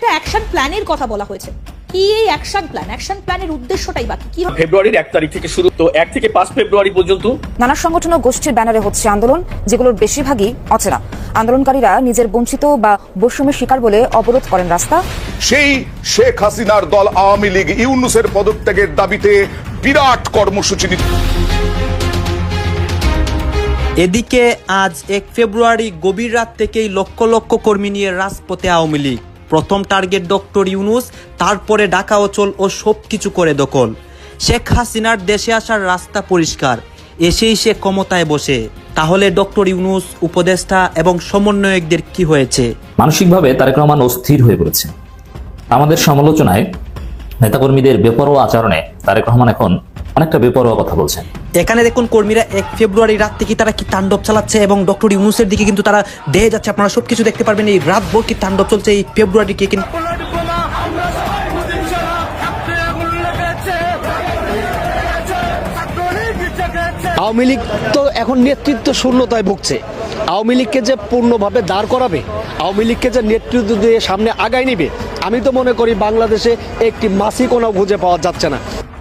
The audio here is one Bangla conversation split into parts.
একটা অ্যাকশন প্ল্যানের কথা বলা হয়েছে। কি এই অ্যাকশন প্ল্যান অ্যাকশন প্ল্যানের উদ্দেশ্যটাই বা কি? হবে? ফেব্রুয়ারির এক তারিখ থেকে শুরু। তো এক থেকে পাঁচ ফেব্রুয়ারি পর্যন্ত নানা সংগঠন ও গোষ্ঠীর ব্যানারে হচ্ছে আন্দোলন যেগুলোর বেশিরভাগই অচেনা। আন্দোলনকারীরা নিজের বঞ্চিত বা বৈষম্যের শিকার বলে অবরোধ করেন রাস্তা। সেই শেখ হাসিনার দল আওয়ামী লীগ ইউনুসের পদত্যাগের দাবিতে বিরাট কর্মসূচি এদিকে আজ এক ফেব্রুয়ারি গভীর রাত থেকেই লক্ষ লক্ষ কর্মী নিয়ে রাজপথে আওয়ামী লীগ। প্রথম টার্গেট ডক্টর ইউনুস, তারপরে ডাকা অচল ও সব কিছু করে দখল। শেখ হাসিনার দেশে আসার রাস্তা পরিষ্কার, এসেই সে ক্ষমতায় বসে। তাহলে ডক্টর ইউনুস, উপদেষ্টা এবং সমন্বয়কদের কি হয়েছে? মানসিকভাবে তারেক রহমান অস্থির হয়ে পড়েছে। আমাদের সমালোচনায় নেতাকর্মীদের বেপরোয়া আচরণে তারেক রহমান এখন অনেকটা বেপরোয়া কথা বলছেন। এখানে দেখুন কর্মীরা এক ফেব্রুয়ারি রাত থেকে তারা কি তাণ্ডব চালাচ্ছে এবং ডক্টর ইউনুসের দিকে কিন্তু তারা দেহে যাচ্ছে। আপনারা সবকিছু দেখতে পারবেন এই রাতভর কি তাণ্ডব চলছে এই ফেব্রুয়ারিকে কিন্তু। আওয়ামী লীগ তো এখন নেতৃত্ব শূন্যতায় ভুগছে। আওয়ামী লীগকে যে পূর্ণভাবে দাঁড় করাবে আওয়ামী লীগকে যে নেতৃত্ব দিয়ে সামনে আগায় নিবে আমি তো মনে করি বাংলাদেশে একটি মাসি কোনাও খুঁজে পাওয়া যাচ্ছে না।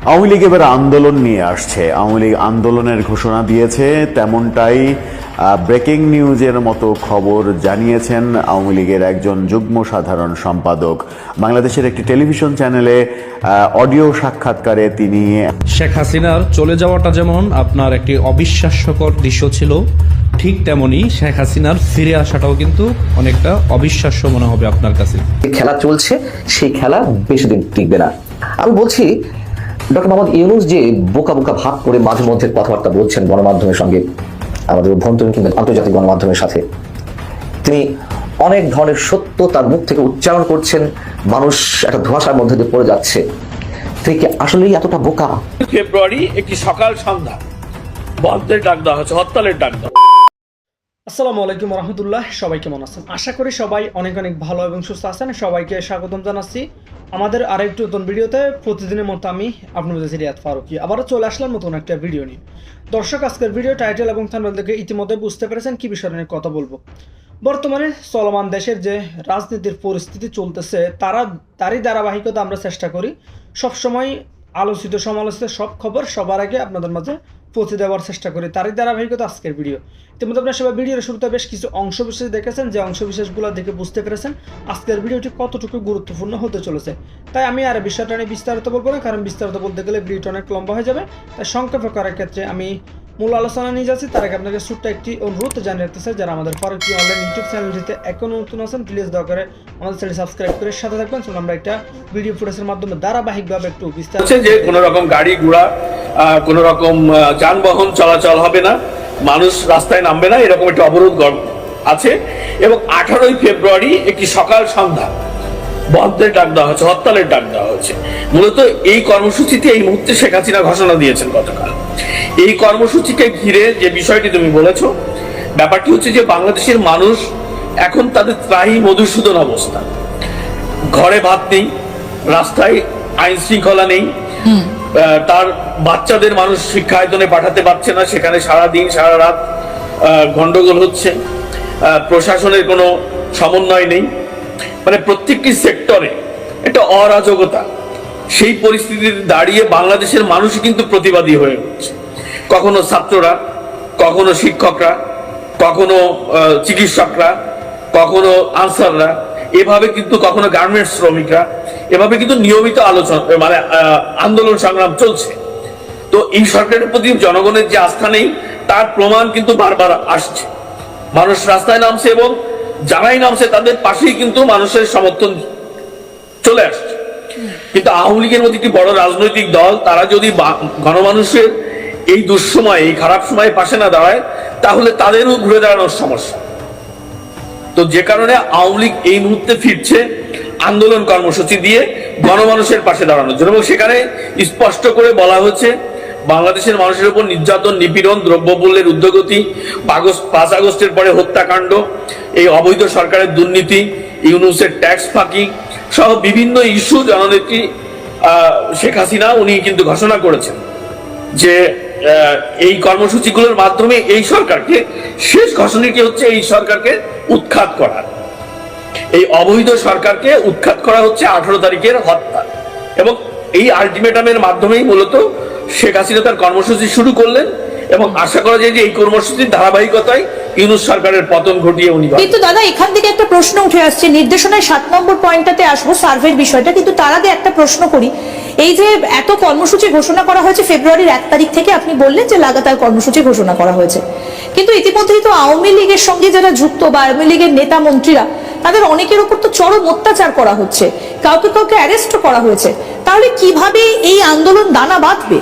আওয়ামী লীগ এবার আন্দোলন নিয়ে আসছে। আওয়ামী লীগ আন্দোলনের ঘোষণা দিয়েছে তেমনটাই ব্রেকিং নিউজের মতো খবর জানিয়েছেন আওয়ামী লীগের একজন যুগ্ম সাধারণ সম্পাদক। বাংলাদেশের একটি টেলিভিশন চ্যানেলে অডিও সাক্ষাৎকারে তিনি শেখ হাসিনার চলে যাওয়াটা যেমন আপনার একটি অবিশ্বাস্যকর দৃশ্য ছিল ঠিক তেমনি শেখ হাসিনার ফিরে আসাটাও কিন্তু অনেকটা অবিশ্বাস্য মনে হবে আপনার কাছে। খেলা চলছে সেই খেলা বেশি দিন টিকবে না। আমি বলছি ডক্টর মোহাম্মদ ইউনুস যে বোকা বোকা ভাব করে মাঝে মধ্যে কথাবার্তা বলছেন গণমাধ্যমের সঙ্গে, আমাদের অভ্যন্তরীণ কিংবা আন্তর্জাতিক গণমাধ্যমের সাথে, তিনি অনেক ধরনের সত্য তার মুখ থেকে উচ্চারণ করছেন, মানুষ একটা ধোঁয়াশার মধ্যে দিয়ে পড়ে যাচ্ছে। তিনি কি আসলেই এতটা বোকা? ফেব্রুয়ারি একটি সকাল সন্ধ্যা, বন্ধের ডাক দেওয়া হচ্ছে হরতালের ডাক দেওয়া আসসালামু আলাইকুম রহমতুল্লাহ, সবাই কেমন আছেন? আশা করি সবাই অনেক অনেক ভালো এবং সুস্থ আছেন। সবাইকে স্বাগতম জানাচ্ছি আমাদের আরেকটি নতুন ভিডিওতে। প্রতিদিনের মতো আমি আপনাদের রিয়াদ ফারুকি। আবারও চলে আসলাম নতুন একটা ভিডিও নিয়ে। দর্শক, আজকের ভিডিও টাইটেল এবং থাম্বনেল থেকে ইতিমধ্যে বুঝতে পেরেছেন কি বিষয় নিয়ে কথা বলব। বর্তমানে চলমান দেশের যে রাজনীতির পরিস্থিতি চলতেছে, তারা, তারই ধারাবাহিকতা আমরা চেষ্টা করি। সবসময় আলোচিত, সমালোচিত সব খবর সবার আগে আপনাদের মাঝে পৌঁছে দেওয়ার চেষ্টা করি, তারই ধারাবাহিকতা আজকের ভিডিও ইতিমধ্যে আপনার সবাই ভিডিওর শুরুতে বেশ কিছু অংশ বিশেষ দেখেছেন, যে অংশবিশেষগুলো দেখে বুঝতে পেরেছেন আজকের ভিডিওটি কতটুকু গুরুত্বপূর্ণ হতে চলেছে। তাই আমি আর বিষয়টা নিয়ে বিস্তারিত বলব না, কারণ বিস্তারিত বলতে গেলে ভিডিওটা অনেক লম্বা হয়ে যাবে। তাই সংক্ষেপ করার ক্ষেত্রে আমি মূল আলোচনা নিয়ে যাচ্ছি। তার আগে আপনাকে ছোট্ট একটি অনুরোধ জানিয়ে রাখতে চাই, যারা আমাদের ফারুকি অনলাইন ইউটিউব চ্যানেলটিতে এখনও নতুন আছেন প্লিজ দয়া করে আমাদের চ্যানেল সাবস্ক্রাইব করে সাথে থাকবেন। চলুন, আমরা একটা ভিডিও ফুটেজের মাধ্যমে ধারাবাহিকভাবে একটু বিস্তারিত যে কোনো রকম গাড়ি ঘোড়া কোনো রকম যানবাহন চলাচল হবে না। মানুষ রাস্তায় নামবে না, এরকম একটা অবরোধ আছে। এবং আঠারোই ফেব্রুয়ারি একটি সকাল সন্ধ্যা। বন্ধের ডাক দেওয়া হচ্ছে হরতালের ডাক দেওয়া হচ্ছে মূলত এই কর্মসূচিতে এই মুহূর্তে শেখ হাসিনা ঘোষণা দিয়েছেন গতকাল। এই কর্মসূচিকে ঘিরে যে বিষয়টি তুমি বলেছ ব্যাপারটি হচ্ছে যে বাংলাদেশের মানুষ এখন তাদের ত্রাহি মধুসূদন অবস্থা। ঘরে ভাত নেই রাস্তায় আইন শৃঙ্খলা নেই তার বাচ্চাদের মানুষ শিক্ষায়তনে পাঠাতে পারছে না সেখানে সারা দিন সারা রাত গন্ডগোল হচ্ছে প্রশাসনের কোনো সমন্বয় নেই। মানে প্রত্যেকটি সেক্টরে একটা অরাজকতা। সেই পরিস্থিতিতে দাঁড়িয়ে বাংলাদেশের মানুষই কিন্তু প্রতিবাদী হয়ে উঠছে। কখনো ছাত্ররা, কখনো শিক্ষকরা, কখনো চিকিৎসকরা, কখনো আনসাররা, এভাবে কিন্তু কখনো গার্মেন্টস শ্রমিকরা, এভাবে কিন্তু নিয়মিত আলোচনা মানে আন্দোলন সংগ্রাম চলছে। তো এই সরকারের প্রতি জনগণের যে আস্থা নেই, তার প্রমাণ কিন্তু বারবার আসছে। মানুষ রাস্তায় নামছে এবং যারাই নামছে তাদের পাশেই কিন্তু মানুষের সমর্থন চলে আসছে। কিন্তু আওয়ামী লীগের মধ্যে একটি বড় রাজনৈতিক দল, তারা যদি গণমানুষের এই দুঃসময়, এই খারাপ সময়ে পাশে না দাঁড়ায়, তাহলে তাদেরও ঘুরে দাঁড়ানোর সমস্যা। তো যে কারণে আওয়ামী লীগ এই মুহূর্তে ফিরছে আন্দোলন কর্মসূচি দিয়ে গণমানুষের পাশে দাঁড়ানোর জন্য। এবং সেখানে স্পষ্ট করে বলা হচ্ছে বাংলাদেশের মানুষের উপর নির্যাতন, নিপীড়ন, দ্রব্যমূল্যের উদ্যোগতি পাঁচ আগস্টের পরে হত্যাকাণ্ড, এই অবৈধ সরকারের দুর্নীতি, ইউনুসের ট্যাক্স ফাঁকি সহ বিভিন্ন ইস্যু জননেত্রী শেখ হাসিনা উনি কিন্তু ঘোষণা করেছেন যে এই কর্মসূচিগুলোর মাধ্যমে এই সরকারকে, শেষ ঘোষণাটি হচ্ছে এই সরকারকে উৎখাত করা। এই অবৈধ সরকারকে উৎখাত করা হচ্ছে আঠারো তারিখের হত্যা এবং এই আলটিমেটামের মাধ্যমেই মূলত শেখ হাসিনা তার কর্মসূচি শুরু করলেন এবং আশা করা যায় যে এই কর্মসূচির ধারাবাহিকতায় ইউনুস সরকারের পতন ঘটিয়ে উনি কিন্তু দাদা, এখান থেকে একটা প্রশ্ন উঠে আসছে। নির্দেশনায় সাত নম্বর পয়েন্টটাতে আসব সার্ভের বিষয়টা, কিন্তু তার আগে একটা প্রশ্ন করি। এই যে এত কর্মসূচি ঘোষণা করা হয়েছে ফেব্রুয়ারির এক তারিখ থেকে আপনি বললেন যে লাগাতার কর্মসূচি ঘোষণা করা হয়েছে। কিন্তু ইতিমধ্যেই তো আওয়ামী লীগের সঙ্গে যারা যুক্ত বা আওয়ামী লীগের নেতা মন্ত্রীরা, তাদের অনেকের উপর তো চরম অত্যাচার করা হচ্ছে। কাউকে কাউকে অ্যারেস্ট করা হয়েছে। তাহলে কীভাবে এই আন্দোলন দানা বাঁধবে?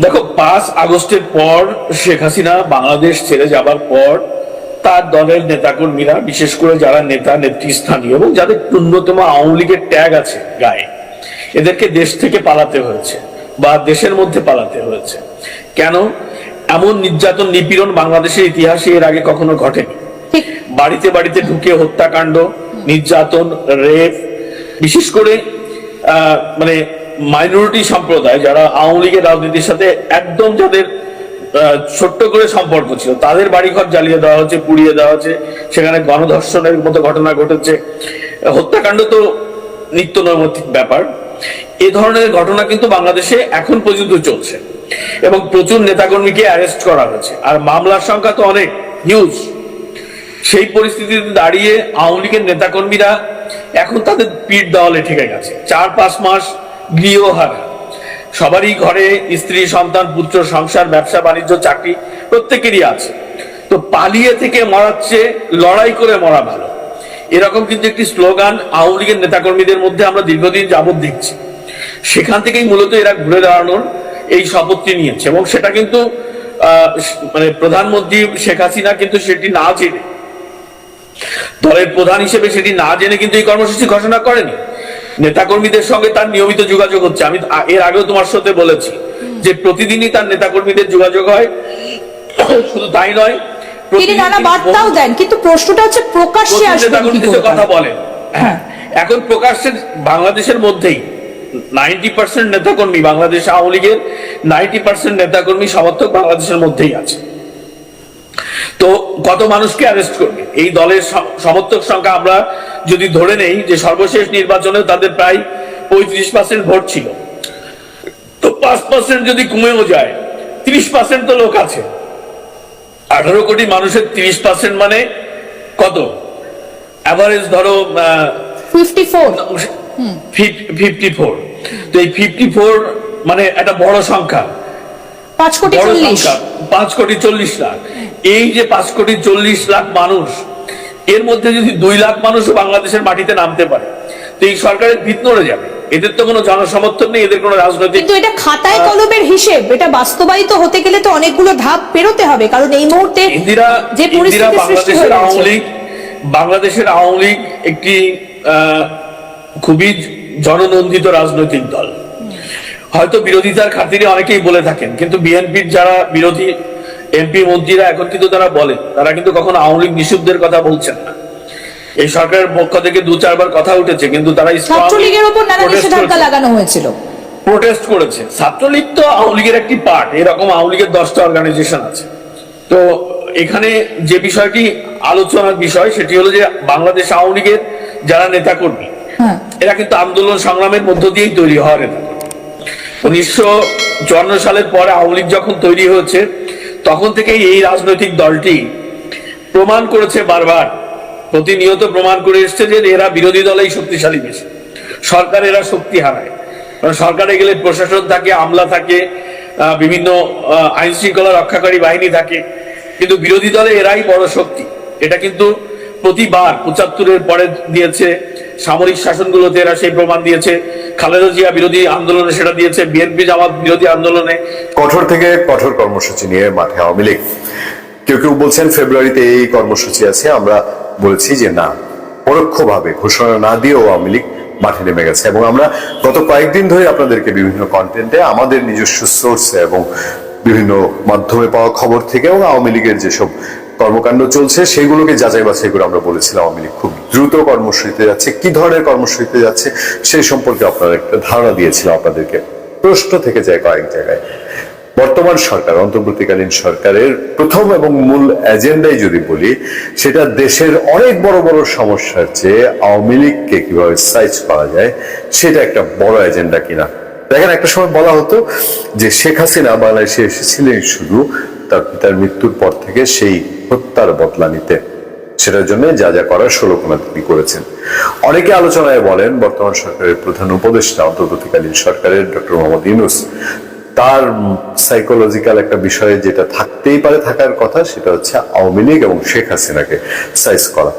দেখো পাঁচ আগস্টের পর শেখ হাসিনা বাংলাদেশ ছেড়ে যাবার পর তার দলের নেতাকর্মীরা বিশেষ করে যারা নেতা নেতৃস্থানীয় এবং যাদের ন্যূনতম আওয়ামী লীগের ট্যাগ আছে গায়ে এদেরকে দেশ থেকে পালাতে হয়েছে বা দেশের মধ্যে পালাতে হয়েছে। কেন? এমন নির্যাতন নিপীড়ন বাংলাদেশের ইতিহাসে এর আগে কখনো ঘটেনি। বাড়িতে বাড়িতে ঢুকে হত্যাকাণ্ড নির্যাতন রেপ বিশেষ করে আহ, মানে মাইনরিটি সম্প্রদায় যারা আওয়ামী লীগের রাজনীতির সাথে একদম যাদের ছোট্ট করে সম্পর্ক ছিল, তাদের বাড়িঘর জ্বালিয়ে দেওয়া হচ্ছে, পুড়িয়ে দেওয়া হচ্ছে, সেখানে গণধর্ষণের মতো ঘটনা ঘটেছে। হত্যাকাণ্ড তো নিত্য নৈমিত্তিক ব্যাপার। এ ধরনের ঘটনা কিন্তু বাংলাদেশে এখন পর্যন্ত চলছে এবং প্রচুর নেতাকর্মীকে অ্যারেস্ট করা হয়েছে। আর মামলার সংখ্যা তো অনেক হিউজ সেই পরিস্থিতিতে দাঁড়িয়ে আওয়ামী লীগের নেতাকর্মীরা এখন তাদের পিঠ দেওয়ালে ঠেকে গেছে। চার পাঁচ মাস গৃহহারা সবারই ঘরে স্ত্রী, সন্তান, পুত্র, সংসার, ব্যবসা, বাণিজ্য, চাকরি প্রত্যেকেরই আছে। তো পালিয়ে থেকে মরাচ্ছে লড়াই করে মরা ভালো। এরকম কিন্তু একটি স্লোগান আওয়ামী লীগের নেতাকর্মীদের মধ্যে আমরা দীর্ঘদিন যাবৎ দেখছি। সেখান থেকেই মূলত এরা ঘুরে দাঁড়ানোর এই শপথটি নিয়েছে এবং সেটা কিন্তু মানে প্রধানমন্ত্রী শেখ হাসিনা কিন্তু সেটি না জেনে, দলের প্রধান হিসেবে সেটি না জেনে কিন্তু এই কর্মসূচি ঘোষণা করেনি। নেতাকর্মীদের সঙ্গে তার নিয়মিত যোগাযোগ হচ্ছে। আমি এর আগেও তোমার সাথে বলেছি যে প্রতিদিনই তার নেতাকর্মীদের যোগাযোগ হয়। শুধু তাই নয় তিনি নানা বার্তাও দেন কিন্তু প্রশ্নটা হচ্ছে প্রকাশ্যে আসবে কথা বলেন হ্যাঁ। এখন প্রকাশ্যে বাংলাদেশের মধ্যেই নাইনটি পার্সেন্ট নেতাকর্মী বাংলাদেশ আওয়ামী লীগের নাইনটি পার্সেন্ট নেতাকর্মী সমর্থক বাংলাদেশের মধ্যেই আছে। তো কত মানুষকে অ্যারেস্ট করবে? এই দলের সমর্থক সংখ্যা আমরা যদি ধরে নেই যে সর্বশেষ নির্বাচনে তাদের প্রায় পঁয়ত্রিশ পার্সেন্ট ভোট ছিল। তো পাঁচ পার্সেন্ট যদি কমেও যায় তিরিশ পার্সেন্ট তো লোক আছে। আঠারো কোটি মানুষের তিরিশ পার্সেন্ট মানে কত? অ্যাভারেজ ধরো ফিফটি ফোর। তো এই ফিফটি ফোর মানে একটা বড় সংখ্যা। পাঁচ কোটি চল্লিশ। পাঁচ কোটি চল্লিশ লাখ। এই যে পাঁচ কোটি চল্লিশ লাখ মানুষ এর মধ্যে যদি দুই লাখ মানুষ বাংলাদেশের মাটিতে নামতে পারে তো এই সরকারের ভিত নড়ে যাবে। এদের তো কোনো জনসমর্থন নেই এদের কোনো রাজনৈতিক কিন্তু এটা খাতায় কলমের হিসেব এটা বাস্তবায়িত হতে গেলে তো অনেকগুলো ধাপ পেরোতে হবে কারণ এই মুহূর্তে ইন্দিরা যে ইন্দিরা বাংলাদেশের আওয়ামী লীগ বাংলাদেশের আওয়ামী লীগ একটি আহ, খুবই জননন্দিত রাজনৈতিক দল। হয়তো বিরোধিতার খাতিরে অনেকেই বলে থাকেন কিন্তু বিএনপির যারা বিরোধী এমপি মন্ত্রীরা এখন কিন্তু তারা বলে তারা কিন্তু কখনো আওয়ামী লীগ নিষিদ্ধের কথা বলছেন না। এই সরকারের পক্ষ থেকে দু চারবার কথা উঠেছে কিন্তু তারা ছাত্রলীগের ওপর নানা নিষেধাজ্ঞা লাগানো হয়েছিল। প্রোটেস্ট করেছে। ছাত্রলীগ তো আওয়ামী লীগের একটি পার্ট এরকম আওয়ামী লীগের দশটা অর্গানাইজেশন আছে। তো এখানে যে বিষয়টি আলোচনার বিষয় সেটি হলো যে বাংলাদেশ আওয়ামী লীগের যারা নেতাকর্মী হ্যাঁ। এরা কিন্তু আন্দোলন সংগ্রামের মধ্য দিয়েই তৈরি হওয়া নেতা উনিশশো চুয়ান্ন সালের পরে আওয়ামী লীগ যখন তৈরি হয়েছে তখন থেকেই এই রাজনৈতিক দলটি প্রমাণ করেছে বারবার, প্রতিনিয়ত প্রমাণ করে এসছে যে এরা বিরোধী দলেই শক্তিশালী বেশি। সরকার এরা শক্তি হারায়। কারণ সরকারে গেলে প্রশাসন থাকে, আমলা থাকে বিভিন্ন আইন শৃঙ্খলা রক্ষাকারী বাহিনী থাকে। কিন্তু বিরোধী দলে এরাই বড় শক্তি। এটা কিন্তু প্রতিবার পঁচাত্তরের পরে দিয়েছে সামরিক শাসনগুলোতে এরা সেই প্রমাণ দিয়েছে। খালেদা জিয়া বিরোধী আন্দোলনে সেটা দিয়েছে বিএনপি জামাত বিরোধী আন্দোলনে। কঠোর থেকে কঠোর কর্মসূচি নিয়ে মাঠে আওয়ামী লীগ। কেউ কেউ বলছেন ফেব্রুয়ারিতে এই কর্মসূচি আছে, আমরা বলেছি যে না, পরোক্ষভাবে ঘোষণা না দিয়েও আওয়ামী লীগ মাঠে নেমে গেছে। এবং আমরা গত কয়েকদিন ধরে আপনাদেরকে বিভিন্ন কন্টেন্টে আমাদের নিজস্ব সোর্সে এবং বিভিন্ন মাধ্যমে পাওয়া খবর থেকে এবং আওয়ামী লীগের যেসব কর্মকাণ্ড চলছে, সেগুলোকে যাচাই বাছাই করে আমরা বলেছিলাম আওয়ামী লীগ খুব দ্রুত কর্মসূচিতে যাচ্ছে। কি ধরনের কর্মসূচিতে যাচ্ছে সেই সম্পর্কে আপনারা একটা ধারণা দিয়েছিলাম আপনাদেরকে। প্রশ্ন থেকে যায় কয়েক জায়গায়। বর্তমান সরকার, অন্তর্বর্তীকালীন সরকারের প্রথম এবং মূল এজেন্ডাই যদি বলি, সেটা দেশের অনেক বড় বড় সমস্যার চেয়ে আওয়ামী লীগকে কীভাবে সাইজ করা যায়, সেটা একটা বড় এজেন্ডা কিনা। দেখেন, একটা সময় বলা হতো যে শেখ হাসিনা বাংলাদেশে এসেছিলেন শুধু তার পিতার মৃত্যুর পর থেকে সেই হত্যার বদলা নিতে। সেটার জন্য যা যা করার ষোলকোনা তিনি করেছেন। অনেকে আলোচনায় বলেন, বর্তমান সরকারের প্রধান উপদেষ্টা, অন্তর্বর্তীকালীন সরকারের ডক্টর মোহাম্মদ ইউনুস, তার সাইকোলজিক্যাল একটা বিষয়ে যেটা থাকতেই পারে থাকার কথা, সেটা হচ্ছে আওয়ামী লীগ এবং শেখ হাসিনাকে সাইজ করা।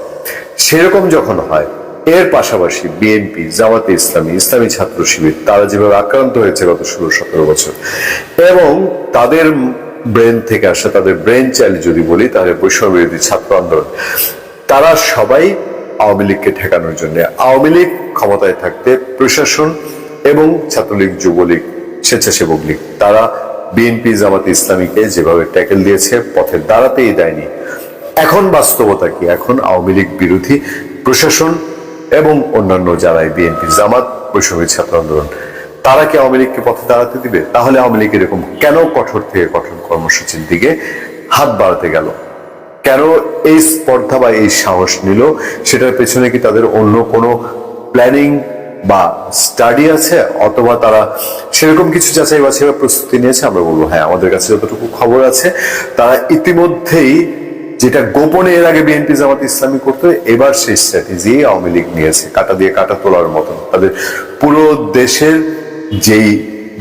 সেরকম যখন হয়, এর পাশাপাশি বিএনপি জামাতে ইসলামী ইসলামী ছাত্র শিবির, তারা যেভাবে আক্রান্ত হয়েছে গত ষোলো সতেরো বছর, এবং তাদের ব্রেন থেকে আসা, তাদের ব্রেন চাইল্ড যদি বলি, তাহলে বৈষম্য বিরোধী ছাত্র আন্দোলন। তারা সবাই আওয়ামী লীগকে ঠেকানোর জন্য, আওয়ামী লীগ ক্ষমতায় থাকতে প্রশাসন এবং ছাত্রলীগ, যুবলীগ, স্বেচ্ছাসেবক লীগ, তারা বিএনপি, জামাত ইসলামীকে যেভাবে ট্যাকেল দিয়েছে পথের দাঁড়াতেই দেয়নি। এখন বাস্তবতা কি? এখন আওয়ামী লীগ বিরোধী প্রশাসন এবং অন্যান্য যারাই বিএনপি, জামাত বৈষম্য ছাত্র আন্দোলন তারা কি আওয়ামী লীগকে পথে দাঁড়াতে দিবে? তাহলে আওয়ামী লীগ এরকম কেন কঠোর থেকে কঠোর কর্মসূচির দিকে হাত বাড়াতে গেল? কেন এই স্পর্ধা বা এই সাহস নিল? সেটার পেছনে কি তাদের অন্য কোনো প্ল্যানিং বা স্টাডি আছে? অথবা তারা সেরকম কিছু যাচাই বাছাই বা প্রস্তুতি নিয়েছে? আমরা বলব হ্যাঁ আমাদের কাছে যতটুকু খবর আছে, তারা ইতিমধ্যেই যেটা গোপনে এর আগে বিএনপি জামাত ইসলামী করতো, এবার সেই স্ট্র্যাটেজি আওয়ামী লীগ নিয়েছে, কাটা দিয়ে কাটা তোলার মতন। তাদের পুরো দেশের যেই,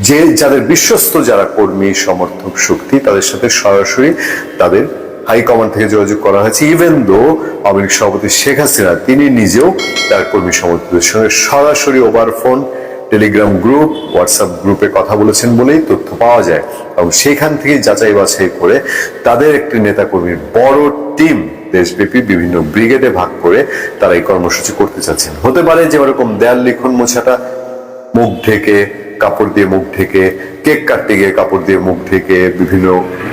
যে যাদের বিশ্বস্ত যারা কর্মী, সমর্থক শক্তি, তাদের সাথে সরাসরি তাদের হাইকমান্ড থেকে যোগাযোগ করা হয়েছে। ইভেন দো আওয়ামী লীগ সভাপতি শেখ হাসিনা, তিনি নিজেও তার কর্মী সমর্থকদের সঙ্গে সরাসরি over phone Telegram group WhatsApp গ্রুপে কথা বলেছেন বলেই তথ্য পাওয়া যায়। এবং সেখান থেকে যাচাই বাছাই করে তাদের একটি নেতাকর্মীর বড় টিম দেশব্যাপী বিভিন্ন ব্রিগেডে ভাগ করে তারা এই কর্মসূচি করতে চাচ্ছেন। হতে পারে যে ওরকম দেয়াল লিখন মোছাটা মুখ ঢেকে কাপড় দিয়ে মুখ ঢেকে, কেক কাটতে গিয়ে কাপড় দিয়ে মুখ ঢেকে, বিভিন্ন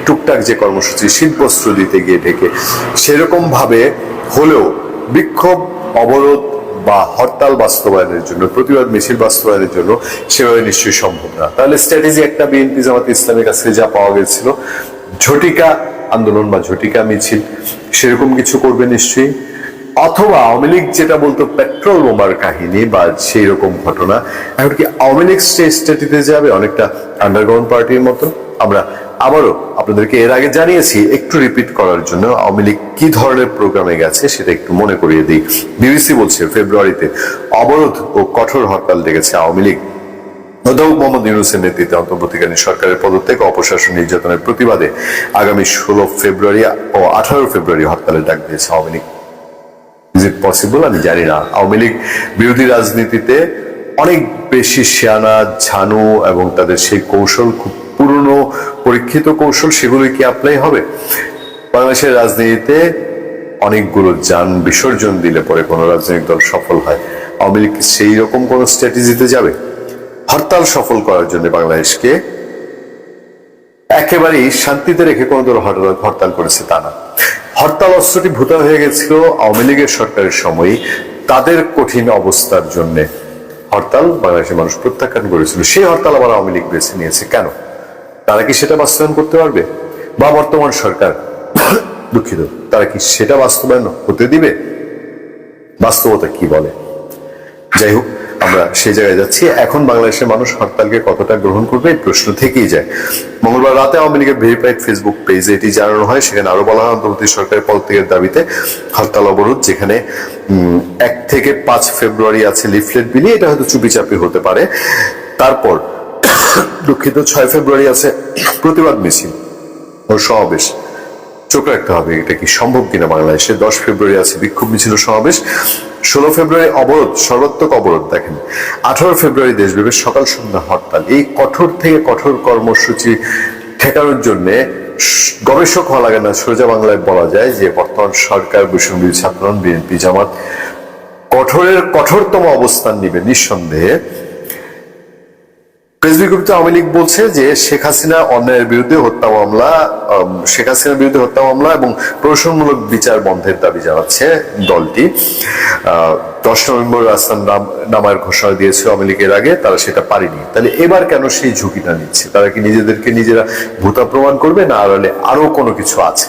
টুকটাক যে কর্মসূচি শিল্পস্ত্র দিতে গিয়ে ঢেকে সেরকম ভাবে হলেও বিক্ষোভ, অবরোধ বা হরতাল বাস্তবায়নের জন্য, প্রতিবাদ মিছিল বাস্তবায়নের জন্য সেভাবে নিশ্চয়ই সম্ভব না। তাহলে স্ট্র্যাটেজি একটা বিএনপি জামাত ইসলামের কাছ যা পাওয়া গেছিল, ঝটিকা আন্দোলন বা ঝটিকা মিছিল, সেরকম কিছু করবে নিশ্চয়ই। অথবা আওয়ামী লীগ যেটা বলতো পেট্রোল বোমার কাহিনী বা সেই রকম ঘটনা, এখন কি আওয়ামী লীগ স্টেটিতে যাবে অনেকটা আন্ডারগ্রাউন্ড পার্টির মতো? আমরা আবারও আপনাদেরকে এর আগে জানিয়েছি, একটু রিপিট করার জন্য আওয়ামী লীগ কি ধরনের প্রোগ্রামে গেছে সেটা একটু মনে করিয়ে দিই। বিবিসি বলছে, ফেব্রুয়ারিতে অবরোধ ও কঠোর হরতাল ডেকেছে আওয়ামী লীগ। মোহাম্মদ ইউনুসের নেতৃত্বে অন্তর্বর্তীকালীন সরকারের পদত্যাগ, অপশাসন নির্যাতনের প্রতিবাদে আগামী ষোলো ফেব্রুয়ারি ও আঠারো ফেব্রুয়ারি হরতালের ডাক দিয়েছে Awami League. Is it possible আমি জানি না। আওয়ামী লীগ বিরোধী রাজনীতিতে অনেক বেশি শিয়ানা ঝানু এবং তাদের সেই কৌশল, খুব পুরনো পরীক্ষিত কৌশল সেগুলো কি অ্যাপ্লাই হবে? বাংলাদেশের রাজনীতিতে অনেকগুলো যান বিসর্জন দিলে পরে কোনো রাজনৈতিক দল সফল হয়। আওয়ামী লীগ সেই রকম কোনো স্ট্র্যাটেজিতে যাবে? হরতাল সফল করার জন্য বাংলাদেশকে একেবারেই শান্তিতে রেখে কোনো দল হরতাল- করেছে তা না। হরতাল অস্ত্রটি ভূতা হয়ে গেছিল আওয়ামী লীগের সরকারের সময়ই। তাদের কঠিন অবস্থার জন্য হরতাল বাংলাদেশের মানুষ প্রত্যাখ্যান করেছিল। সেই হরতাল আবার আওয়ামী লীগ বেছে নিয়েছে। কেন? তারা কি সেটা বাস্তবায়ন করতে পারবে? বা বর্তমান সরকার দুঃখিত, তারা কি সেটা বাস্তবায়ন হতে দিবে? বাস্তবতা কি বলে? যাই হোক আমরা সেই জায়গায় যাচ্ছি। এখন বাংলাদেশের মানুষ হরতালকে কতটা গ্রহণ করবে এই প্রশ্ন থেকেই যায়। মঙ্গলবার রাতে আওয়ামী লীগের ভেরিফাইড ফেসবুক পেজে এটি জানানো হয়। সেখানে আরও বলা হয়, অন্তর্বর্তী সরকারের পদত্যাগের দাবিতে হরতাল অবরোধ, যেখানে এক থেকে পাঁচ ফেব্রুয়ারি আছে লিফলেট বিলি। এটা হয়তো চুপিচাপি হতে পারে। তারপর, দুঃখিত, ছয় ফেব্রুয়ারি আছে প্রতিবাদ মিছিল ও সমাবেশ। চোখ রাখতে হবে, এটা কি সম্ভব কিনা বাংলাদেশে? দশ ফেব্রুয়ারি আছে বিক্ষোভ মিছিল সমাবেশ, ষোলো ফেব্রুয়ারি অবরোধ, সর্বাত্মক অবরোধ, দেখেন। আঠারো ফেব্রুয়ারি দেশব্যাপী সকাল সন্ধ্যা হরতাল, এই কঠোর থেকে কঠোর কর্মসূচি ঠেকানোর জন্য গবেষক হওয়া লাগে না, সোজা বাংলায় বলা যায় যে বর্তমান সরকার বৈষম্য ছাত্রন, বিএনপি জামাত কঠোরের কঠোরতম অবস্থান নিবে নিঃসন্দেহে। প্রেস বিজ্ঞপ্তিতে আওয়ামী লীগ বলছে যে শেখ হাসিনা অন্যায়ের বিরুদ্ধে হত্যা মামলা শেখ হাসিনার বিরুদ্ধে হত্যা মামলা এবং প্রহসনমূলক বিচার বন্ধের দাবি জানাচ্ছে দলটি। দশ নভেম্বর রাস্তার নাম, নামার ঘোষণা দিয়েছে আওয়ামী লীগের আগে, তারা সেটা পারেনি। তাহলে এবার কেন সেই ঝুঁকিটা নিচ্ছে? তারা কি নিজেদেরকে নিজেরা ভূতা প্রমাণ করবে না আড়ালে আরও কোনো কিছু আছে?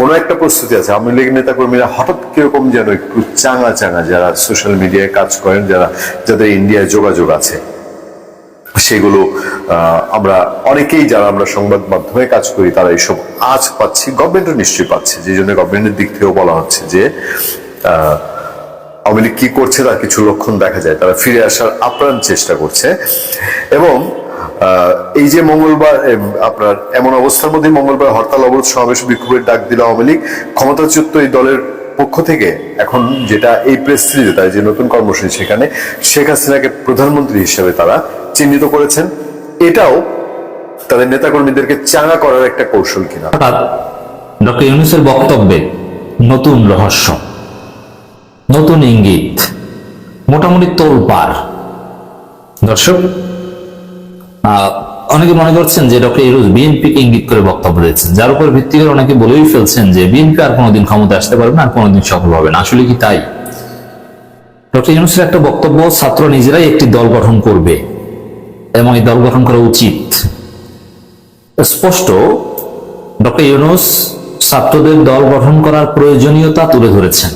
কোনো একটা প্রস্তুতি আছে। আওয়ামী লীগ নেতা কর্মীরা হঠাৎ কীরকম যেন একটু চাঙা চাঙা যারা সোশ্যাল মিডিয়ায় কাজ করেন, যারা, যাদের ইন্ডিয়ায় যোগাযোগ আছে। সেগুলো আমরা অনেকেই যারা আমরা সংবাদ মাধ্যমে কাজ করি, তারা এইসব আজ পাচ্ছি গভর্নমেন্টও নিশ্চয়ই পাচ্ছে। যে জন্য গভর্নমেন্টের দিক থেকেও বলা হচ্ছে যে আওয়ামী লীগ কি করছে তার কিছু লক্ষণ দেখা যায়। তারা ফিরে আসার আপ্রাণ চেষ্টা করছে। এবং এই যে মঙ্গলবার আপনার এমন অবস্থার মধ্যে মঙ্গলবার হরতাল, অবরোধ সমাবেশ, বিক্ষোভের ডাক দিল আওয়ামী লীগ। ক্ষমতাচ্যুত এই দলের পক্ষ থেকে এখন যেটা এই প্রেস সিরিজে তার যে নতুন কর্মসূচি সেখানে, শেখ হাসিনাকে প্রধানমন্ত্রী হিসেবে তারা চিহ্নিত করেছেন, এটাও তাদের নেতাকর্মীদেরকে চাঙা করার একটা কৌশল কিনা। ডক্টর ইউনুসের বক্তব্যে নতুন রহস্য, নতুন ইঙ্গিত, মোটামুটি তোলপার দর্শক অনেকে মনে করছেন যে ডক্টর ইউনুস বিএনপিকে ইঙ্গিত করে বক্তব্য দিয়েছেন। যার উপর ভিত্তি করে অনেকে বলেই ফেলছেন যে বিএনপি আর কোনোদিন ক্ষমতা আসতে পারবে না, আর কোনোদিন সফল হবে না। আসলে কি তাই? ডক্টর ইউনুসের একটা বক্তব্য ছাত্র নিজেরাই একটি দল গঠন করবে। এবং এই দল গঠন করা উচিত। স্পষ্ট, ডক্টর ইউনুস ছাত্রদের দল গঠন করার প্রয়োজনীয়তা তুলে ধরেছেন।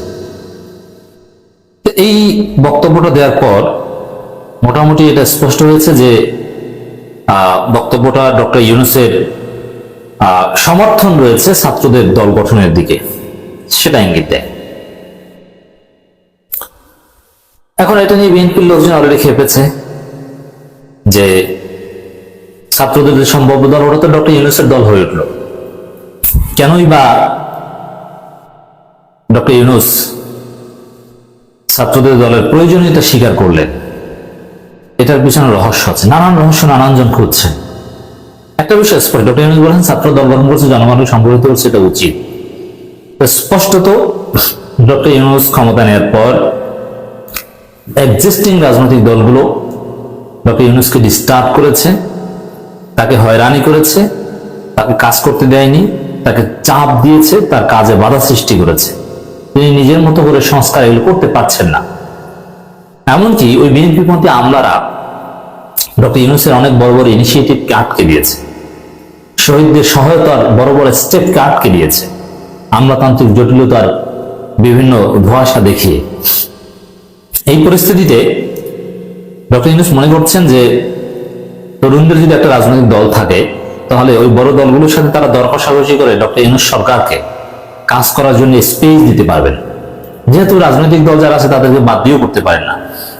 এই বক্তব্যটা দেওয়ার পর মোটামুটি এটা স্পষ্ট হয়েছে যে বক্তব্যটা ডক্টর ইউনুসের সমর্থন রয়েছে ছাত্রদের দল গঠনের দিকে। সেটা ইঙ্গিত দেয়। এখন এটা নিয়ে বিএনপির লোকজন অলরেডি খেপেছে। যে ছাত্রদের যে সম্ভাব্য দল ওটা তো ডক্টর ইউনুসের দল হয়ে উঠল। কেনই বা ডক্টর ইউনুস ছাত্রদের দলের প্রয়োজনীয়তা স্বীকার করলেন? এটার পিছনে রহস্য আছে, নানান রহস্য, নানানজন খুঁজছে একটা বিষয় স্পষ্ট ডক্টর ইউনুস বলেন, ছাত্র দল গঠন করছে জনগণকে সংগঠিত করছে এটা উচিত। স্পষ্টত ডক্টর ইউনুস ক্ষমতা নেওয়ার পর এক্সিস্টিং রাজনৈতিক দলগুলো ডক্টর ইউনুসকে ডিস্টার্ব করেছে, তাকে হয়রানি করেছে, তাকে কাজ করতে দেয়নি, তাকে চাপ দিয়েছে, তার কাজে বাধা সৃষ্টি করেছে। তিনি নিজের মতো করে সংস্কার এগুলো করতে পারছেন না। এমনকি ওই বিএনপিপন্থী আমলারা ডক্টর ইউনুসের অনেক বড় বড় ইনিশিয়েটিভকে আটকে দিয়েছে। শহীদদের সহায়তার বড় বড় স্টেপকে আটকে দিয়েছে। আমলাতান্ত্রিক জটিলতার বিভিন্ন ধোঁয়াশা দেখিয়ে। এই পরিস্থিতিতে ডক্টর ইউনুস মনে করছেন যে তরুণদের যদি একটা রাজনৈতিক দল থাকে, তাহলে ওই বড় দলগুলোর সাথে তারা দর কষাকষি করে ডক্টর ইউনুস সরকারকে কাজ করার জন্য স্পেস দিতে পারবেন। যেহেতু রাজনৈতিক দল যারা আছে, তাদেরকে বাদ দিয়েও করতে পারেন না।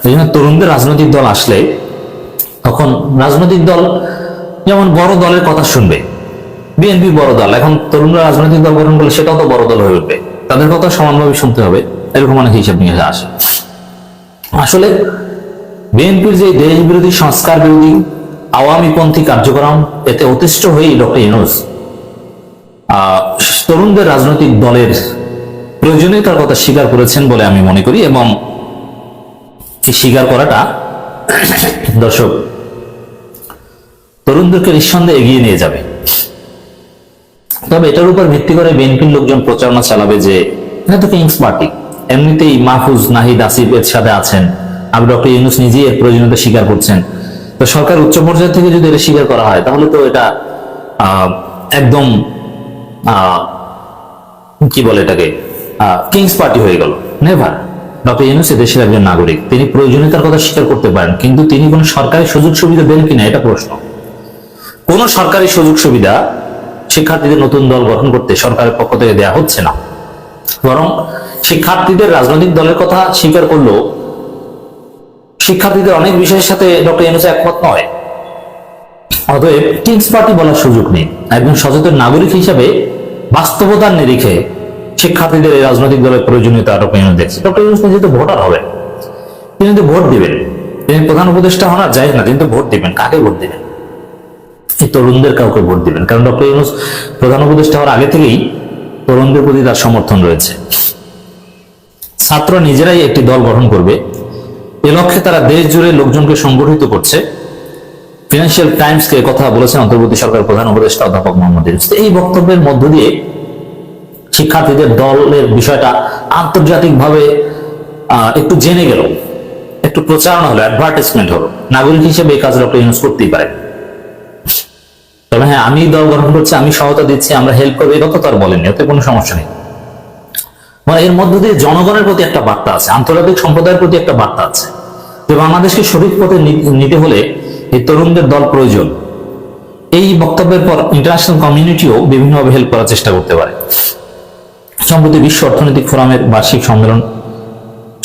এই জন্য তরুণদের রাজনৈতিক দল আসলে তখন রাজনৈতিক দল যেমন বড় দলের কথা শুনবে, বিএনপি বড় দল, এখন তরুণরা রাজনৈতিক দল গঠন করলে সেটাও তো বড় দল হয়ে উঠবে। তাদের কথা সমানভাবে শুনতে হবে, এরকম অনেক হিসাব নিয়ে আসে। আসলে বিএনপির যে দেশ বিরোধী সংস্কার বিরোধী আওয়ামীপন্থী কার্যক্রম, এতে অতিষ্ঠ হয়ে ডক্টর ইউনুস তরুণদের রাজনৈতিক দলের প্রয়োজনীয়তার কথা স্বীকার করেছেন বলে আমি মনে করি এবং এই স্বীকার করাটা দর্শক, তরুণদেরকে নিঃসন্দেহে এগিয়ে নিয়ে যাবে। তবে এটার উপর ভিত্তি করে বিএনপির লোকজন প্রচারণা চালাবে যে এটা তো কিংস পার্টি এমনিতেই মাহফুজ নাহিদ আসিফ এর সাথে আছেন। আবার ডক্টর ইউনুস নিজেই এর প্রয়োজনীয়তা স্বীকার করছেন। তো সরকার উচ্চ পর্যায় থেকে যদি এটা স্বীকার করা হয়, তাহলে তো এটা একদম কি বলে এটাকে কিংস পার্টি হয়ে গেল। নেভার ডক্টর ইউনুস এ দেশের একজন নাগরিক। তিনি প্রয়োজনীয়তার কথা স্বীকার করতে পারেন, কিন্তু তিনি কোনো সরকারি সুযোগ সুবিধা দেন কিনা, এটা প্রশ্ন। কোন সরকারি সুযোগ সুবিধা শিক্ষার্থীদের নতুন দল গঠন করতে সরকারের পক্ষ থেকে দেয়া হচ্ছে না। বরং শিক্ষার্থীদের রাজনৈতিক দলের কথা স্বীকার করলেও শিক্ষার্থীদের অনেক বিষয়ের সাথে ডক্টর ইউনুস একমত নয়। অতএব কিংস পার্টি বলার সুযোগ নেই। একজন সচেতন নাগরিক হিসাবে বাস্তবতার নিরিখে শিক্ষার্থীদের এই রাজনৈতিক দলের প্রয়োজনীয়তা ডক্টর ইউনুস দেখছে। ডক্টর ইউনুস নিজে ভোটার হবে তিনি তো ভোট দিবেন। তিনি প্রধান উপদেষ্টা হওয়ার যায় না। তিনি তো ভোট দিবেন। কাকে ভোট দিবেন? এই তরুণদের কাউকে ভোট দিবেন। কারণ ডক্টর ইউনুস প্রধান উপদেষ্টা হওয়ার আগে থেকেই তরুণদের প্রতি তার সমর্থন রয়েছে। ছাত্র নিজেরাই একটি দল গঠন করবে। এ লক্ষ্যে তারা দেশ জুড়ে লোকজনকে সংগঠিত করছে। ফিনান্সিয়াল টাইমসকে কথা বলেছেন অন্তর্বর্তী সরকার প্রধান উপদেষ্টা অধ্যাপক মোহাম্মদ এই বক্তব্যের মধ্য দিয়ে শিক্ষার্থীদের দলের বিষয়টা আন্তর্জাতিকভাবে একটু জেনে গেল। একটু প্রচারণা হলো অ্যাডভার্টাইজমেন্ট হলো। নাগরিক হিসেবে এই কাজ ডক্টর ইউনুস করতেই পারে তবে হ্যাঁ আমি দল গঠন করছি, আমি সহায়তা দিচ্ছি, আমরা হেল্প করব কথা তো আর বলেনি এতে কোনো সমস্যা নেই। মানে এর মধ্য দিয়ে জনগণের প্রতি একটা বার্তা আছে, আন্তর্জাতিক সম্প্রদায়ের প্রতি একটা বার্তা আছে। যে বাংলাদেশকে সঠিক পথে নিতে হলে এই তরুণদের দল প্রয়োজন। এই বক্তব্যের পর ইন্টারন্যাশনাল কমিউনিটিও বিভিন্নভাবে হেল্প করার চেষ্টা করতে পারে। সম্প্রতি বিশ্ব অর্থনৈতিক ফোরামের বার্ষিক সম্মেলন,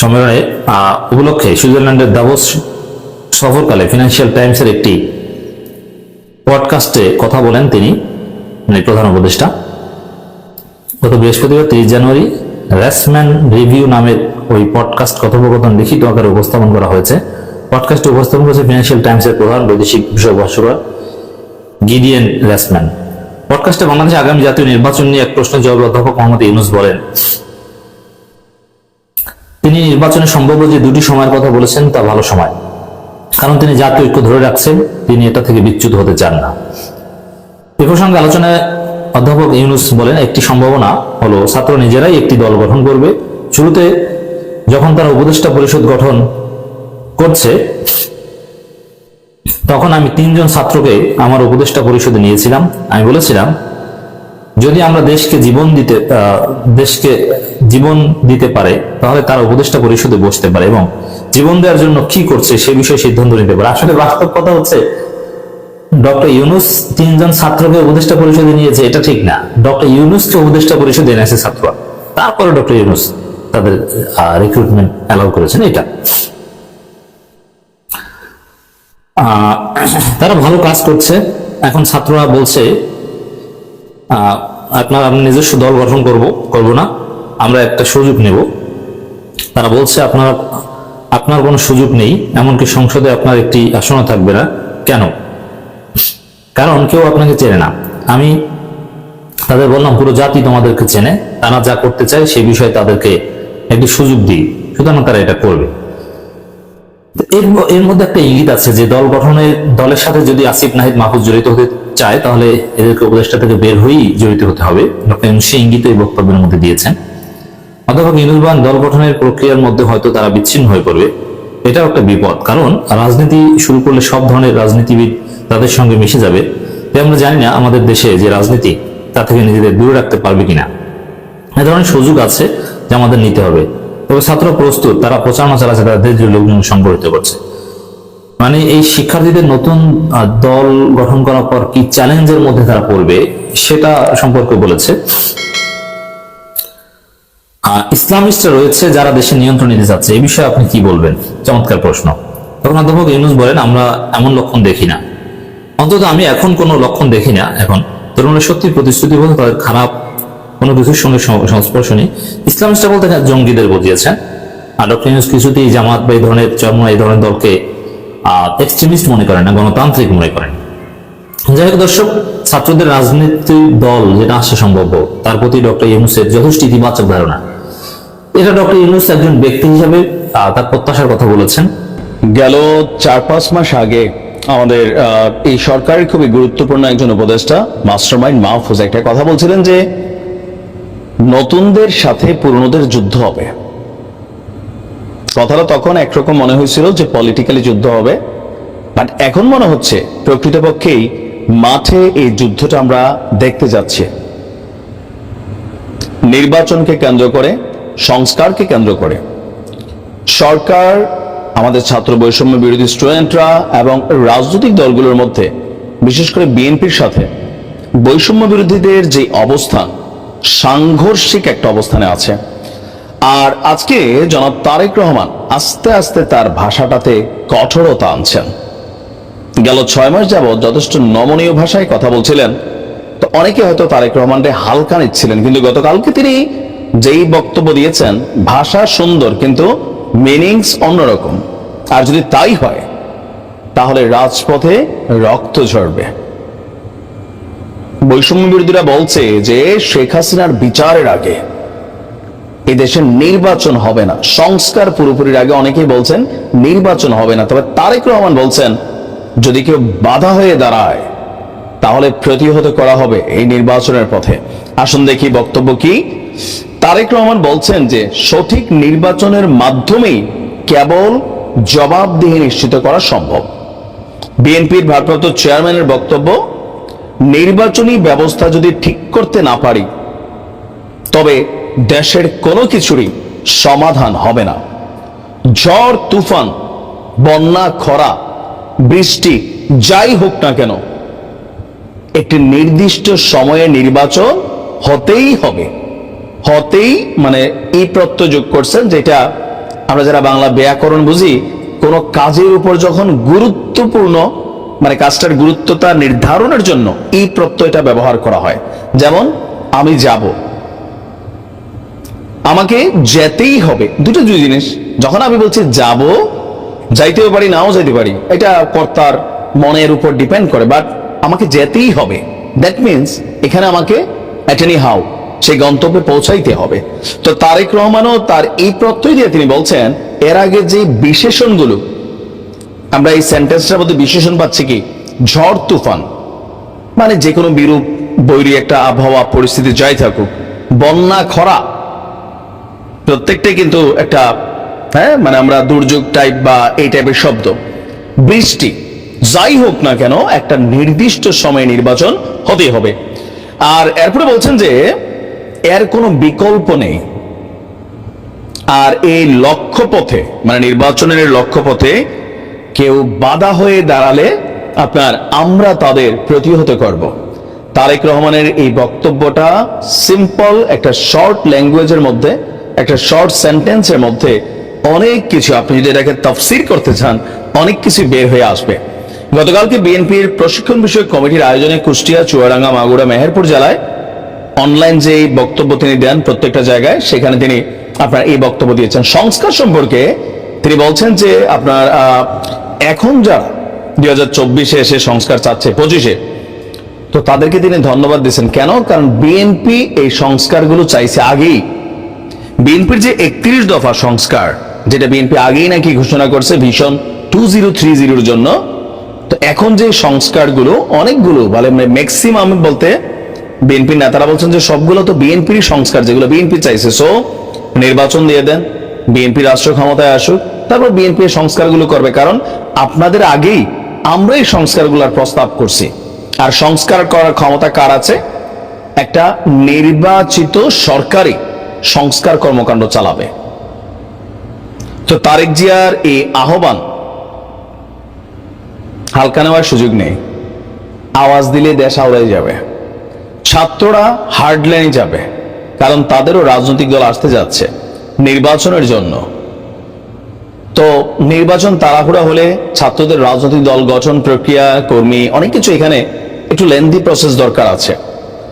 সম্মেলনে উপলক্ষে সুইজারল্যান্ডের দাভোস সফরকালে ফিনান্সিয়াল টাইমসের একটি পডকাস্টে কথা বলেন তিনি মানে প্রধান উপদেষ্টা। গত বৃহস্পতিবার তিরিশ জানুয়ারি র্যাসম্যান রিভিউ নামের ওই পডকাস্ট কথোপকথন লিখিত আকারে উপস্থাপন করা হয়েছে। পডকাস্টে উপস্থাপন করেছে ফিনান্সিয়াল টাইমসের প্রধান বৈদেশিক বিষয় ভাষ্যকার গিডিয়েন র্যাসম্যান পডকাস্টে বাংলাদেশে আগামী জাতীয় নির্বাচন নিয়ে এক প্রশ্নের জবাবে অধ্যাপক মোহাম্মদ ইউনুস বলেন, তিনি নির্বাচনে সম্ভাব্য যে দুটি সময়ের কথা বলেছেন তা ভালো সময়। কারণ তিনি জাতীয় ঐক্য ধরে রাখছেন, তিনি এটা থেকে বিচ্যুত হতে চান না। এ প্রসঙ্গে আলোচনায় অধ্যাপক ইউনুস বলেন, একটি সম্ভাবনা হলো ছাত্র নিজেরাই একটি দল গঠন করবে। শুরুতে যখন তারা উপদেষ্টা পরিষদ গঠন করছে, তখন আমি তিনজন ছাত্রকে আমার উপদেষ্টা পরিষদে নিয়েছিলাম। আমি বলেছিলাম, যদি আমরা দেশকে জীবন দিতে দেশকে জীবন দিতে পারে, তাহলে তারা উপদেষ্টা পরিষদে বসতে পারে এবং জীবন দেওয়ার জন্য কি করছে সে বিষয়ে সিদ্ধান্ত নিতে পারে। আসলে বাস্তব কথা হচ্ছে ডক্টর ইউনুস তিনজন ছাত্রকে উপদেষ্টা পরিষদে নিয়েছে, এটা ঠিক না। ডক্টর ইউনুসকে উপদেষ্টা পরিষদে এনেছে ছাত্র। তারপরে ডক্টর ইউনুস তাদের রিক্রুটমেন্ট অ্যালাউ করেছেন, এটা। তারা ভালো কাজ করছে। এখন ছাত্ররা বলছে আপনার আমি নিজস্ব দল গঠন করব করব না। আমরা একটা সুযোগ নেব। তারা বলছে, আপনার আপনার কোনো সুযোগ নেই, এমনকি সংসদে আপনার একটি আসনও থাকবে না। কেন? কারণ কেউ আপনাকে চেনে না। আমি তাদের বললাম, পুরো জাতি তোমাদেরকে চেনে। তারা যা করতে চায় সেই বিষয়ে তাদেরকে একটি সুযোগ দিই। সুতরাং তারা এটা করবে। এর এর মধ্যে একটা ইঙ্গিত আছে যে দল গঠনের, দলের সাথে যদি আসিফ নাহিদ মাহফুজ জড়িত হতে চায়, তাহলে এদেরকে উপদেষ্টা থেকে বের হয়েই জড়িত হতে হবে। ডক্টর সেই ইঙ্গিত এই বক্তব্যের মধ্যে দিয়েছেন। অধ্যাপক ইনুলবান দল গঠনের প্রক্রিয়ার মধ্যে হয়তো তারা বিচ্ছিন্ন হয়ে পড়বে। এটাও একটা বিপদ। কারণ রাজনীতি শুরু করলে সব ধরনের রাজনীতিবিদ তাদের সঙ্গে মিশে যাবে। তাই আমরা জানি না আমাদের দেশে যে রাজনীতি, তা থেকে নিজেদের দূরে রাখতে পারবে কিনা। এ ধরনের সুযোগ আছে যে আমাদের নিতে হবে। তবে ছাত্র প্রস্তুত, তারা প্রচারণা চালাচ্ছে তাদের যে লোকজন সংগঠিত করছে। মানে এই শিক্ষার্থীদের নতুন দল গঠন করার পর কি চ্যালেঞ্জের মধ্যে তারা পড়বে, সেটা সম্পর্কে বলেছে। ইসলামিস্টরা রয়েছে যারা দেশে নিয়ন্ত্রণ নিতে চাচ্ছে। এই বিষয়ে আপনি কি বলবেন? চমৎকার প্রশ্ন। তখন অধ্যাপক ইউনুস বলেন, আমরা এমন লক্ষণ দেখি না। অন্তত আমি এখন কোনো লক্ষণ দেখি না এখন। তরুণের সত্যি প্রতিশ্রুতিবদ্ধ তাদের খারাপ কোনো কিছুর সঙ্গে সংস্পর্শ নেই। ইসলামিস্টরা বলতে এখানে জঙ্গিদের বুঝিয়েছেন আর ডক্টর ইউনুস কিছুতেই জামাত বা এই ধরনের চর্ম, এই ধরনের দলকে এক্সট্রিমিস্ট মনে করেন না, গণতান্ত্রিক মনে করেন। যাই হোক দর্শক, ছাত্রদের রাজনৈতিক দল যেটা আসা সম্ভব, তার প্রতি ডক্টর ইউনুসের যথেষ্ট ইতিবাচক ধারণা। এটা ডক্টর ইউনুস একজন ব্যক্তি হিসাবে তার প্রত্যাশার কথা বলেছেন। গেল চার পাঁচ মাস আগে আমাদের এই সরকারের খুবই গুরুত্বপূর্ণ একজন উপদেষ্টা, মাস্টারমাইন্ড মাহফুজ একটা কথা বলছিলেন যে নতুনদের সাথে পুরনোদের যুদ্ধ হবে। কথাটা তখন একরকম মনে হয়েছিল যে পলিটিক্যালি যুদ্ধ হবে বাট এখন মনে হচ্ছে প্রকৃতপক্ষেই মাঠে এই যুদ্ধটা আমরা দেখতে যাচ্ছি। নির্বাচনকে কেন্দ্র করে, সংস্কারকে কেন্দ্র করে। সরকার আমাদের ছাত্র বৈষম্য বিরোধী স্টুডেন্টরা এবং রাজনৈতিক দলগুলোর মধ্যে, বিশেষ করে বিএনপির সাথে, বৈষম্য বিরোধীদের যে অবস্থান, সাংঘর্ষিক একটা অবস্থানে আছে। আর আজকে জনাব তারেক রহমান আস্তে আস্তে তার ভাষাটাতে কঠোরতা আনছেন। গেল ছয় মাস যাবৎ যথেষ্ট নমনীয় ভাষায় কথা বলছিলেন। তো অনেকে হয়তো তারেক রহমানকে হালকা নিচ্ছিলেন, কিন্তু গতকালকে তিনি যেই বক্তব্য দিয়েছেন, ভাষা সুন্দর, কিন্তু মিনিংস অন্যরকম। আর যদি তাই হয়, তাহলে রাজপথে রক্ত ঝরবে। বৈষম্য বিরোধীরা বলছে যে শেখ হাসিনার বিচারের আগে এই দেশে নির্বাচন হবে না। সংস্কার পুরোপুরির আগে অনেকেই বলছেন নির্বাচন হবে না। তবে তারেক রহমান বলছেন, যদি কেউ বাধা হয়ে দাঁড়ায়, তাহলে প্রতিহত করা হবে এই নির্বাচনের পথে। আসুন দেখি বক্তব্য কি? তারেক রহমান বলছেন যে সঠিক নির্বাচনের মাধ্যমেই কেবল জবাবদিহি নিশ্চিত করা সম্ভব। বিএনপির ভারপ্রাপ্ত চেয়ারম্যানের বক্তব্য, নির্বাচনী ব্যবস্থা যদি ঠিক করতে না পারি, তবে দেশের কোনো কিছুরই সমাধান হবে না। ঝড়, তুফান, বন্যা, খরা, বৃষ্টি, যাই হোক না কেন, একটি নির্দিষ্ট সময়ে নির্বাচন হতেই হবে। হতেই মানে এই প্রত্যয় যোগ করছেন, যেটা আমরা যারা বাংলা ব্যাকরণ বুঝি, কোন কাজের উপর যখন গুরুত্বপূর্ণ মানে কাজটার গুরুত্বতা নির্ধারণের জন্য এই প্রত্যয়টা ব্যবহার করা হয়। যেমন, আমি যাব। আমাকে যেতেই হবে। দুটো দুই জিনিস। যখন আমি বলছি যাব, যাইতেও পারি, নাও যাইতে পারি, এটা কর্তার মনের উপর ডিপেন্ড করে বাট আমাকে যেতেই হবে। দ্যাট মিনস এখানে আমাকে অ্যাটেনি হাউ সেই গন্তব্যে পৌঁছাইতে হবে। তো তারেক রহমানও তার এই প্রত্যয় দিয়ে তিনি বলছেন, এর আগে যে বিশেষণগুলো, আমরা এই সেন্টেন্সটার মধ্যে বিশেষণ পাচ্ছি কি? ঝড়, তুফান। মানে যে কোনো বিরূপ বৈরী একটা আবহাওয়া পরিস্থিতি যাই থাকুক, বন্যা, খরা, প্রত্যেকটাই কিন্তু একটা হ্যাঁ মানে আমরা দুর্যোগ টাইপ বা এই টাইপের শব্দ। বৃষ্টি, যাই হোক না কেন, একটা নির্দিষ্ট সময়ে নির্বাচন হতে হবে। আর এরপরে বলছেন যে এর কোনো বিকল্প নেই। আর এই লক্ষ্য পথে মানে নির্বাচনের লক্ষ্য পথে কেউ বাধা হয়ে দাঁড়ালে আপনার আমরা তাদের প্রতিহত করব। তারেক রহমানের এই বক্তব্যটা সিম্পল একটা শর্ট ল্যাঙ্গুয়েজের মধ্যে, একটা শর্ট সেন্টেন্সের মধ্যে অনেক কিছু আপনি যদি এটাকে তফসির করতে চান, অনেক কিছু বের হয়ে আসবে। গতকালকে বিএনপির প্রশিক্ষণ বিষয়ক কমিটির আয়োজনে কুষ্টিয়া, চুয়াডাঙ্গা, মাগুরা, মেহেরপুর জেলায় অনলাইন যে বক্তব্য তিনি দেন প্রত্যেকটা জায়গায়, সেখানে তিনি আপনার এই বক্তব্য দিয়েছেন। সংস্কার সম্পর্কে তিনি বলছেন যে আপনার এখন যারা দুই হাজার চব্বিশে এসে সংস্কার চাচ্ছে, পঁচিশে, তো তাদেরকে তিনি ধন্যবাদ দিয়েছেন। কেন? কারণ বিএনপি এই সংস্কারগুলো চাইছে আগেই। বিএনপির যে একত্রিশ দফা সংস্কার, যেটা বিএনপি আগেই নাকি ঘোষণা করছে ভীষণ টু জিরো থ্রি জিরোর জন্য, তো এখন যে সংস্কারগুলো, অনেকগুলো, বলে ম্যাক্সিমাম বলতে বিএনপির নেতারা বলছেন যে সবগুলো তো বিএনপির সংস্কার, যেগুলো বিএনপি চাইছে। সো নির্বাচন দিয়ে দেন, বিএনপি রাষ্ট্র ক্ষমতায় আসুক, তারপর বিএনপি সংস্কারগুলো করবে। কারণ আপনাদের আগেই আমরা এই সংস্কারগুলোর প্রস্তাব করছি। আর সংস্কার করার ক্ষমতা কার আছে? একটা নির্বাচিত সরকারি সংস্কার কর্মকাণ্ড চালাবে। তো তারেক জিয়ার এই আহ্বান হালকা নেওয়ার সুযোগ নেই। আওয়াজ দিলে দেশ আওড়াই যাবে। ছাত্ররা হার্ডলাইনে যাবে, কারণ তাদেরও রাজনৈতিক দল আসতে যাচ্ছে নির্বাচনের জন্য। তো নির্বাচন তাড়াহুড়া হলে ছাত্রদের রাজনৈতিক দল গঠন প্রক্রিয়া, কর্মী, অনেক কিছু এখানে একটু লেন্দি প্রসেস দরকার আছে।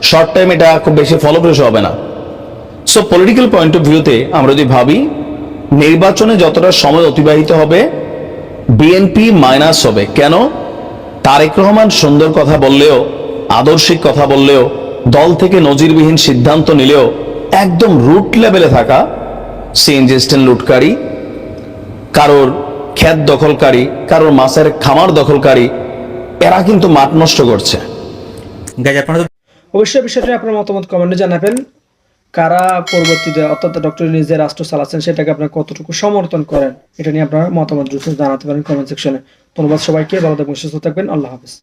শর্ট টাইম এটা খুব বেশি ফলপ্রসূ হবে না। সো পলিটিক্যাল পয়েন্ট অফ ভিউতে আমরা যদি ভাবি, নির্বাচনে যতটা সময় অতিবাহিত হবে বিএনপি মাইনাস হবে। কেন? তারেক রহমান সুন্দর কথা বললেও, আদর্শিক কথা বললেও দল থেকে নজিরবিহীন সিদ্ধান্ত নিলেও একদম রুট লেভেলে থাকা সিএনজি স্ট্যান্ড লুটকারী কারোর ক্ষেত দখলকারী কারোর মাছের খামার দখলকারী এরা কিন্তু মাঠ নষ্ট করছে। অবশ্যই বিষয়টি আপনার মতামত কমেন্টে জানাবেন। কারা পরবর্তীতে অর্থাৎ ডক্টর নিজে রাষ্ট্র চালাচ্ছেন সেটাকে আপনার কতটুকু সমর্থন করেন এটা নিয়ে আপনার মতামত দ্রুত জানাতে পারেন কমেন্ট সেকশনে ধন্যবাদ সবাইকে ভালো থাকবেন সুস্থ থাকবেন আল্লাহ হাফিজ।